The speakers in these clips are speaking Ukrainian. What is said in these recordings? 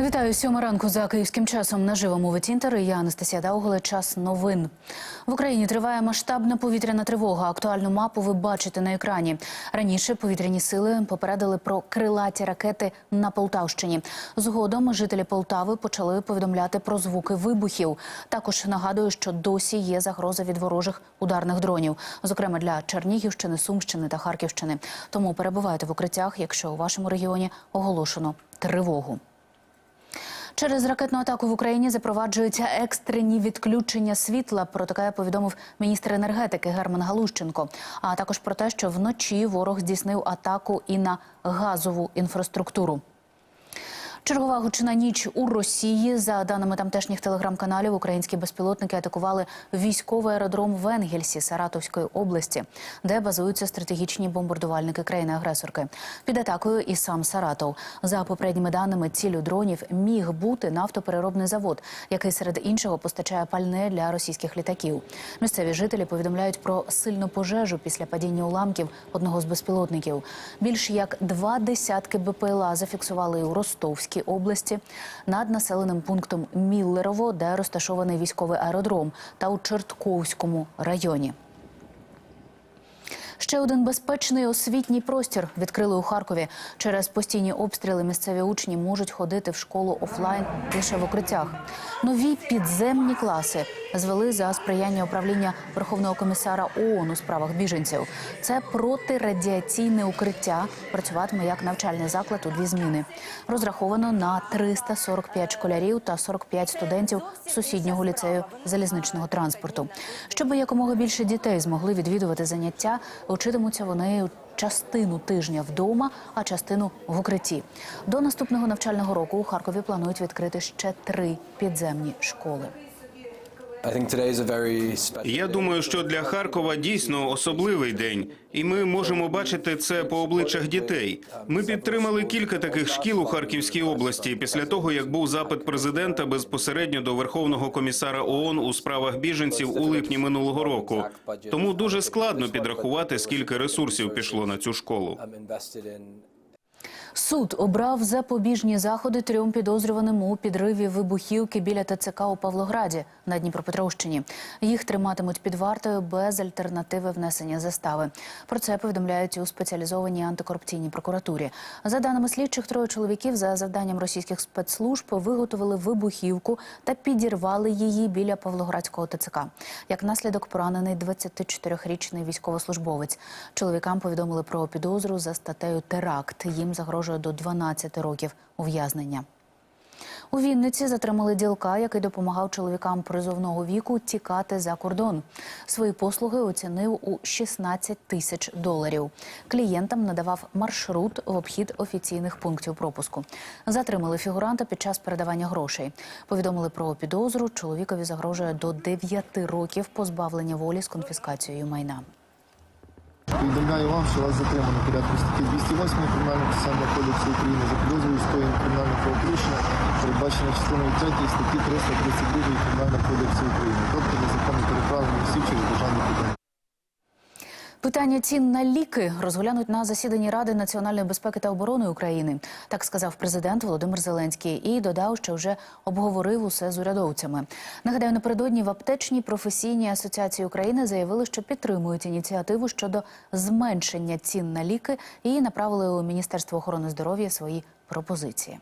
Вітаю сьома ранку за київським часом. Наживо мовить інтер. Я Анастасія Дауголе. Час новин в Україні. Триває масштабна повітряна тривога. Актуальну мапу ви бачите на екрані. Раніше повітряні сили попередили про крилаті ракети на Полтавщині. Згодом жителі Полтави почали повідомляти про звуки вибухів. Також нагадую, що досі є загроза від ворожих ударних дронів, зокрема для Чернігівщини, Сумщини та Харківщини. Тому перебувайте в укриттях, якщо у вашому регіоні оголошено тривогу. Через ракетну атаку в Україні запроваджуються екстрені відключення світла. Про таке повідомив міністр енергетики Герман Галущенко. А також про те, що вночі ворог здійснив атаку і на газову інфраструктуру. Чергова гучна ніч у Росії. За даними тамтешніх телеграм-каналів, українські безпілотники атакували військовий аеродром в Енгельсі Саратовської області, де базуються стратегічні бомбардувальники країни-агресорки. Під атакою і сам Саратов. За попередніми даними, цілю дронів міг бути нафтопереробний завод, який серед іншого постачає пальне для російських літаків. Місцеві жителі повідомляють про сильну пожежу після падіння уламків одного з безпілотників. Більш як два десятки БПЛА зафіксували у Ростовській області над населеним пунктом Міллерово, де розташований військовий аеродром, та у Чортковському районі. Ще один безпечний освітній простір відкрили у Харкові. Через постійні обстріли місцеві учні можуть ходити в школу офлайн лише в укриттях. Нові підземні класи звели за сприяння управління Верховного комісара ООН у справах біженців. Це протирадіаційне укриття. Працюватиме як навчальний заклад у дві зміни. Розраховано на 345 школярів та 45 студентів сусіднього ліцею залізничного транспорту. Щоб якомога більше дітей змогли відвідувати заняття, учитимуться вони частину тижня вдома, а частину в укритті. До наступного навчального року у Харкові планують відкрити ще три підземні школи. Я думаю, що для Харкова дійсно особливий день, і ми можемо бачити це по обличчях дітей. Ми підтримали кілька таких шкіл у Харківській області після того, як був запит президента безпосередньо до Верховного комісара ООН у справах біженців у липні минулого року. Тому дуже складно підрахувати, скільки ресурсів пішло на цю школу. Суд обрав запобіжні заходи трьом підозрюваним у підриві вибухівки біля ТЦК у Павлограді на Дніпропетровщині. Їх триматимуть під вартою без альтернативи внесення застави. Про це повідомляють у спеціалізованій антикорупційній прокуратурі. За даними слідчих, троє чоловіків за завданням російських спецслужб виготовили вибухівку та підірвали її біля Павлоградського ТЦК. Як наслідок поранений 24-річний військовослужбовець. Чоловікам повідомили про підозру за статтею теракт. Їм загрожує до 12 років ув'язнення. У Вінниці затримали ділка, який допомагав чоловікам призовного віку тікати за кордон. Свої послуги оцінив у 16 тисяч доларів. Клієнтам надавав маршрут в обхід офіційних пунктів пропуску. Затримали фігуранта під час передавання грошей. Повідомили про підозру. Чоловікові загрожує до 9 років позбавлення волі з конфіскацією майна. Повідомляю вам, що вас затримано порядку статті 208 Кримінального процесуального кодексу України за підозрою скоєння кримінального правопорушення, передбачено частиною 3 статті 332 Кримінального кодексу України, тобто незаконне переправлення осіб через державний кордон. Питання цін на ліки розглянуть на засіданні Ради національної безпеки та оборони України. Так сказав президент Володимир Зеленський і додав, що вже обговорив усе з урядовцями. Нагадаю, напередодні в аптечній професійній асоціації України заявили, що підтримують ініціативу щодо зменшення цін на ліки і направили у Міністерство охорони здоров'я свої пропозиції.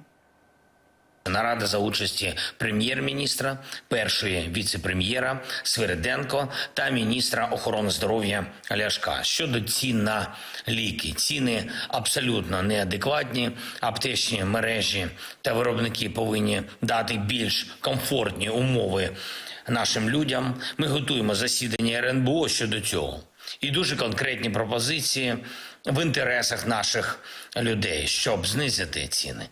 Нарада за участі прем'єр-міністра, першої віце-прем'єра Свириденко та міністра охорони здоров'я Ляшка щодо цін на ліки. Ціни абсолютно неадекватні. Аптечні мережі та виробники повинні дати більш комфортні умови нашим людям. Ми готуємо засідання РНБО щодо цього. І дуже конкретні пропозиції в інтересах наших людей, щоб знизити ціни.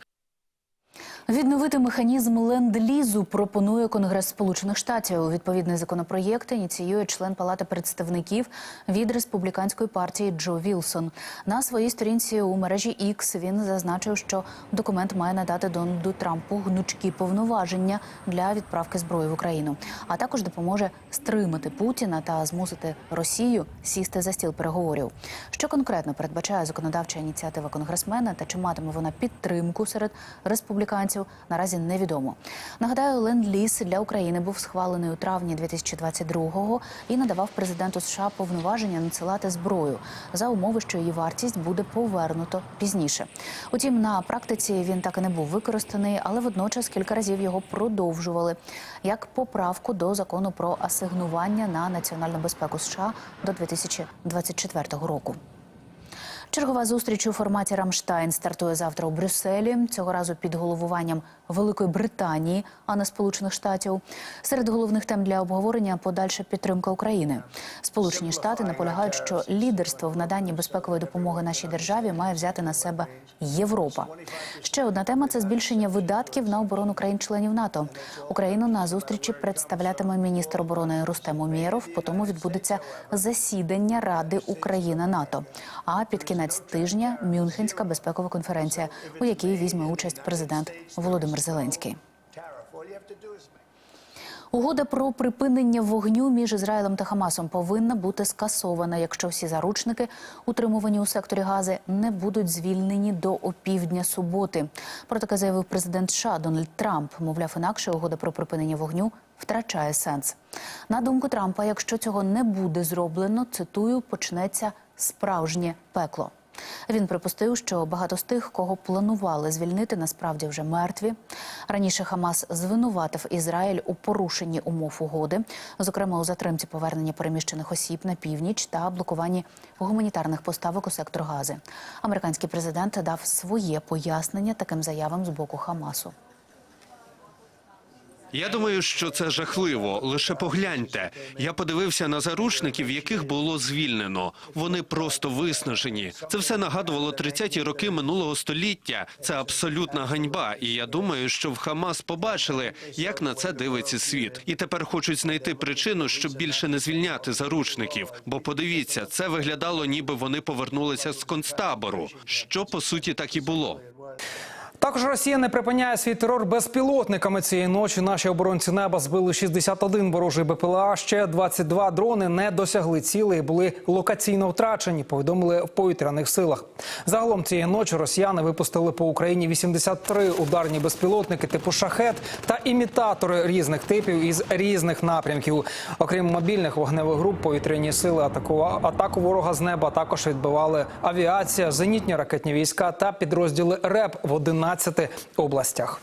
Відновити механізм ленд-лізу пропонує Конгрес Сполучених Штатів. Відповідний законопроєкт ініціює член Палати представників від республіканської партії Джо Вілсон. На своїй сторінці у мережі X він зазначив, що документ має надати Дональду Трампу гнучкі повноваження для відправки зброї в Україну, а також допоможе стримати Путіна та змусити Росію сісти за стіл переговорів. Що конкретно передбачає законодавча ініціатива конгресмена та чи матиме вона підтримку серед республіканців? Часу наразі невідомо. Нагадаю, ленд-ліз для України був схвалений у травні 2022-го і надавав президенту США повноваження надсилати зброю за умови, що її вартість буде повернуто пізніше. Утім, на практиці він так і не був використаний, але водночас кілька разів його продовжували як поправку до закону про асигнування на національну безпеку США до 2024 року. Чергова зустріч у форматі Рамштайн стартує завтра у Брюсселі. Цього разу під головуванням Великої Британії, а не Сполучених Штатів. Серед головних тем для обговорення подальша підтримка України. Сполучені Штати наполягають, що лідерство в наданні безпекової допомоги нашій державі має взяти на себе Європа. Ще одна тема це збільшення видатків на оборону країн-членів НАТО. Україну на зустрічі представлятиме міністр оборони Рустем Умєров. Потім відбудеться засідання Ради Україна НАТО. А під кінець тижня Мюнхенська безпекова конференція, у якій візьме участь президент Володимир Зеленський. Угода про припинення вогню між Ізраїлем та Хамасом повинна бути скасована, якщо всі заручники, утримувані у секторі Гази, не будуть звільнені до опівдня суботи. Про таке заявив президент США Дональд Трамп. Мовляв, інакше угода про припинення вогню втрачає сенс. На думку Трампа, якщо цього не буде зроблено, цитую, почнеться справжнє пекло. Він припустив, що багато з тих, кого планували звільнити, насправді вже мертві. Раніше Хамас звинуватив Ізраїль у порушенні умов угоди, зокрема у затримці повернення переміщених осіб на північ та блокуванні гуманітарних поставок у сектор Гази. Американський президент дав своє пояснення таким заявам з боку Хамасу. Я думаю, що це жахливо. Лише погляньте. Я подивився на заручників, яких було звільнено. Вони просто виснажені. Це все нагадувало 30-ті роки минулого століття. Це абсолютна ганьба. І я думаю, що в Хамас побачили, як на це дивиться світ, і тепер хочуть знайти причину, щоб більше не звільняти заручників. Бо подивіться, це виглядало, ніби вони повернулися з концтабору, що по суті так і було. Також Росія не припиняє свій терор безпілотниками. Цієї ночі наші оборонці неба збили 61 ворожий БПЛА. Ще 22 дрони не досягли цілей і були локаційно втрачені. Повідомили в повітряних силах. Загалом цієї ночі росіяни випустили по Україні 83 ударні безпілотники типу шахет та імітатори різних типів із різних напрямків. Окрім мобільних вогневих груп, повітряні сили атакува- атаку ворога з неба також відбивали авіація, зенітні ракетні війська та підрозділи РЕП в 11 областях.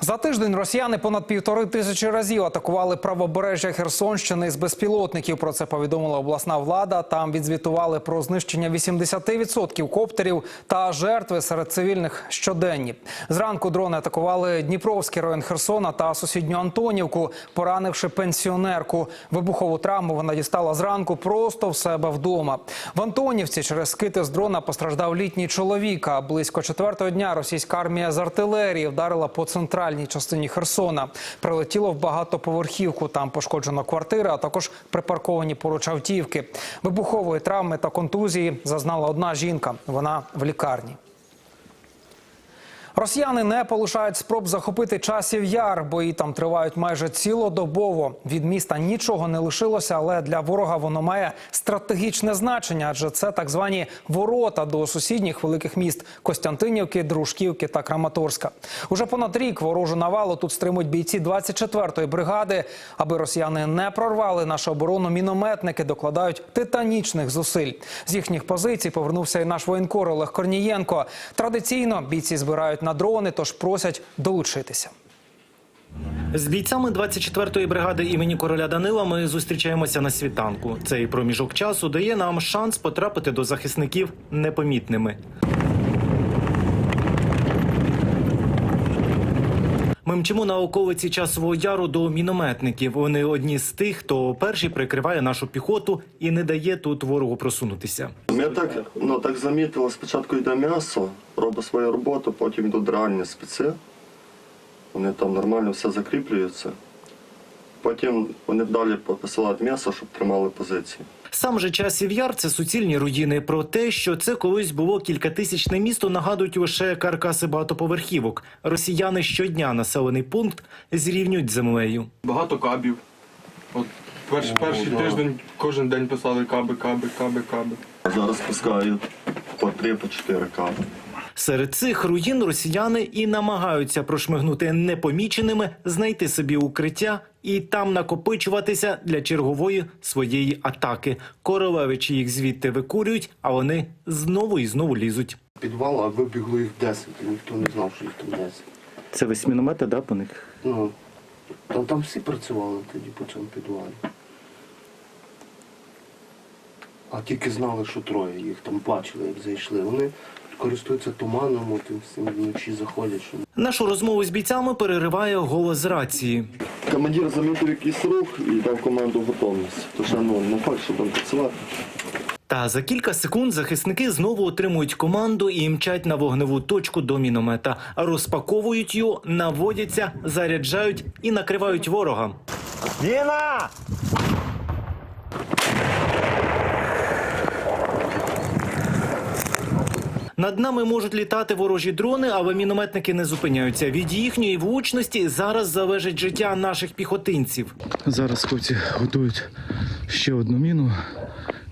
За тиждень росіяни понад півтори тисячі разів атакували правобережжя Херсонщини з безпілотників. Про це повідомила обласна влада. Там відзвітували про знищення 80% коптерів та жертви серед цивільних щоденні. Зранку дрони атакували Дніпровський район Херсона та сусідню Антонівку, поранивши пенсіонерку. Вибухову травму вона дістала зранку просто в себе вдома. В Антонівці через скити з дрона постраждав літній чоловік. А близько четвертого дня російська армія з артилерії вдарила по центральній частині Херсона. Прилетіло в багатоповерхівку. Там пошкоджено квартири, а також припарковані поруч автівки. Вибухової травми та контузії зазнала одна жінка. Вона в лікарні. Росіяни не полишають спроб захопити часів яр. Бої там тривають майже цілодобово. Від міста нічого не лишилося, але для ворога воно має стратегічне значення, адже це так звані ворота до сусідніх великих міст Костянтинівки, Дружківки та Краматорська. Уже понад рік ворожу навалу тут стримують бійці 24-ї бригади. Аби росіяни не прорвали нашу оборону, мінометники докладають титанічних зусиль. З їхніх позицій повернувся і наш воєнкор Олег Корнієнко. Традиційно бійці збирають на дрони, тож просять долучитися. З бійцями 24-ї бригади імені короля Данила ми зустрічаємося на світанку. Цей проміжок часу дає нам шанс потрапити до захисників непомітними. Ми мчимо на околиці часового яру до мінометників. Вони одні з тих, хто перший прикриває нашу піхоту і не дає тут ворогу просунутися. Я так, ну, так замітила, спочатку йде м'ясо, робить свою роботу, потім йдуть реальні спеці. Вони там нормально все закріплюються. Потім вони далі посилають м'ясо, щоб тримали позиції. Сам же часів яр це суцільні руїни. Про те, що це колись було кількатисячне місто, нагадують лише каркаси багатоповерхівок. Росіяни щодня населений пункт зрівнюють землею. Багато кабів. От перший, перший тиждень кожен день писали каби, каби, каби, каби. Зараз пускають по три, по чотири кави. Серед цих руїн росіяни і намагаються прошмигнути непоміченими, знайти собі укриття і там накопичуватися для чергової своєї атаки. Королевичі їх звідти викурюють, а вони знову і знову лізуть. підвал, а вибігло їх 10, і ніхто не знав, що їх там 10. Це весь міномети, да, по них? Ну, там, там всі працювали тоді по цьому підвалі. А тільки знали, що троє їх там бачили, як зайшли. Вони користуються туманом, от і всім вночі заходять. Що... Нашу розмову з бійцями перериває голос з рації. Командир замітив якийсь рух і дав команду готовність. Тож ну, не факт, що там працювати. Та за кілька секунд захисники знову отримують команду і мчать на вогневу точку до міномета. Розпаковують його, наводяться, заряджають і накривають ворога. Над нами можуть літати ворожі дрони, але мінометники не зупиняються. Від їхньої влучності зараз залежить життя наших піхотинців. Зараз хлопці готують ще одну міну.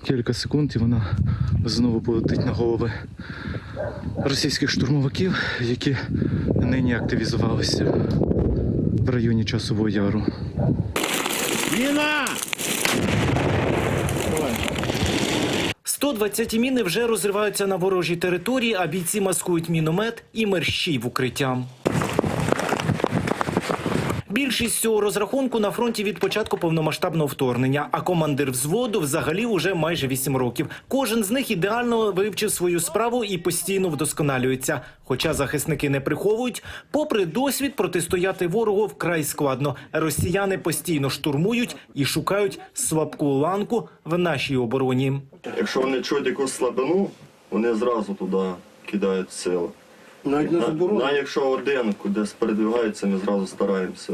Кілька секунд і вона знову полетить на голови російських штурмовиків, які нині активізувалися в районі Часового Яру. 120 міни вже розриваються на ворожій території, а бійці маскують міномет і мерщій в укриття. Більшість цього розрахунку на фронті від початку повномасштабного вторгнення, а командир взводу взагалі уже майже 8 років. Кожен з них ідеально вивчив свою справу і постійно вдосконалюється. Хоча захисники не приховують, попри досвід протистояти ворогу вкрай складно. Росіяни постійно штурмують і шукають слабку ланку в нашій обороні. Якщо вони чують якусь слабину, вони зразу туди кидають сили. Навіть не заборонено. Навіть якщо один кудись передвигається, ми зразу стараємося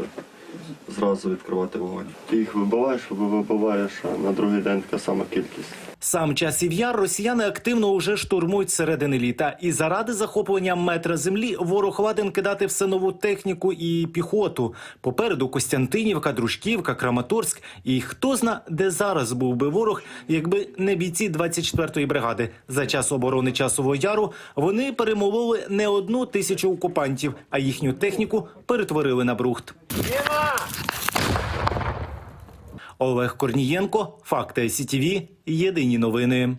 зразу відкривати вогонь. Ти їх вибиваєш, вибиваєш, а на другий день така сама кількість. Сам часів яр росіяни активно уже штурмують середини літа. І заради захоплення метра землі ворог ладен кидати все нову техніку і піхоту. Попереду Костянтинівка, Дружківка, Краматорськ. І хто зна, де зараз був би ворог, якби не бійці 24-ї бригади. За час оборони часового яру вони перемололи не одну тисячу окупантів, а їхню техніку перетворили на брухт. Олег Корнієнко, Факти СІТІВІ, Єдині новини.